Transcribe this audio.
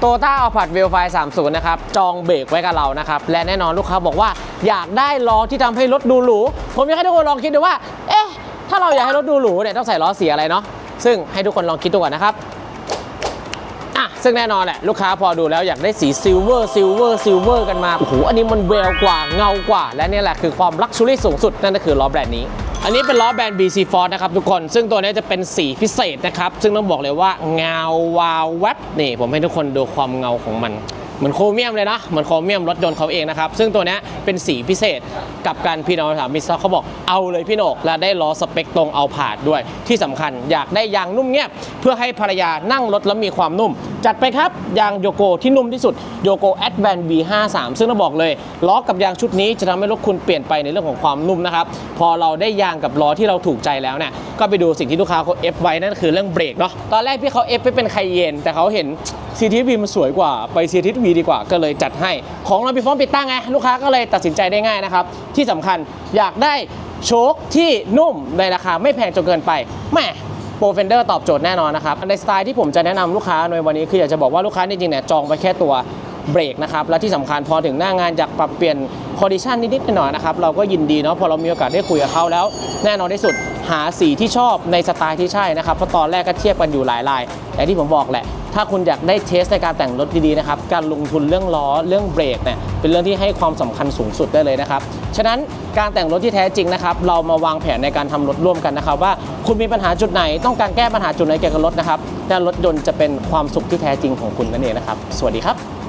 โตต้าเอาผัดเวลไฟ30 นะครับ จองเบรกไว้กับเรานะครับ และแน่นอนลูกค้าบอกว่าอยากได้ล้อที่ทำให้รถดูหรู ผมอยากให้ทุกคนลองคิดดูว่า เอ๊ะ ถ้าเราอยากให้รถดูหรูเนี่ยต้องใส่ล้อสีอะไรเนาะ ซึ่งให้ทุกคนลองคิดดูก่อนนะครับอะซึ่งแน่นอนแหละลูกค้าพอดูแล้วอยากได้สีซิลเวอร์ซิลเวอร์ซิลเวอร์กันมา โอ้โห อันนี้มันเวลกว่าเงากว่า และนี่แหละคือความลักชัวรี่สูงสุดนั่นก็คือล้อแบรนด์นี้ อันนี้เป็นล้อแบรนด์ BC Force นะครับทุกคน ซึ่งตัวนี้จะเป็นสีพิเศษนะครับ ซึ่งต้องบอกเลยว่าเงาวาวแวบนี่ผมให้ทุกคนดูความเงาของมันเหมือนโครเมียมเลยนะ เหมือนโครเมียมรถยนต์เขาเองนะครับ ซึ่งตัวนี้เป็นสีพิเศษกับการพี่น้องถามมิสเตอร์เขาบอกเอาเลยพี่โหนก และได้ล้อสเปคตรงเอาผาดด้วย ที่สำคัญอยากได้ยางนุ่มเงียบ เพื่อให้ภรรยานั่งรถแล้วมีความนุ่ม จัดไปครับ ยางโยโกที่นุ่มที่สุดโยโก Advan B53 ซึ่งเราบอกเลยล้อกับยางชุดนี้จะทำให้รถคุณเปลี่ยนไปในเรื่องของความนุ่มนะครับ พอเราได้ยางกับล้อที่เราถูกใจแล้วเนี่ยก็ไปดูสิ่งที่ลูกค้าเขาเอฟไว้นั่นคือเรื่องเบรกเนาะตอนแรกพี่เขาเอฟไปเป็นไคเยนแต่เขาเห็น CTV มันสวยกว่าไป CTV ดีกว่าก็เลยจัดให้ ของเรามีพร้อมติดตั้งไงลูกค้าก็เลยตัดสินใจได้ง่ายนะครับที่สำคัญอยากได้โชคที่นุ่มในราคาไม่แพงจนเกินไปแม่ โปรเฟนเดอร์ตอบโจทย์แน่นอนนะครับในสไตล์ที่ผมจะแนะนำลูกค้าในวันนี้คืออยากจะบอกว่าลูกค้าจริงๆเนี่ยจองไปแค่ตัวเบรกนะครับและที่สำคัญพอถึงหน้างานอยากปรับเปลี่ยนคอดิชันนิดๆหน่อยๆนะครับเราก็ยินดีเนาะพอเรามีโอกาสได้คุยกับเขาแล้ว แน่นอนที่สุดหาสีที่ชอบในสไตล์ที่ใช่นะครับเพราะตอนแรกก็เทียบกันอยู่หลายลายแต่ที่ผมบอกแหละ ถ้าคุณอยากได้เทสในการแต่งรถดีๆนะครับ การลงทุนเรื่องล้อเรื่องเบรกเนี่ยเป็นเรื่องที่ให้ความสำคัญสูงสุดได้เลยนะครับ ฉะนั้นการแต่งรถที่แท้จริงนะครับ เรามาวางแผนในการทำรถร่วมกันนะครับ ว่าคุณมีปัญหาจุดไหน ต้องการแก้ปัญหาจุดไหนเกี่ยวกับรถนะครับและรถยนต์จะเป็นความสุขที่แท้จริงของคุณนั่นเองนะครับ สวัสดีครับ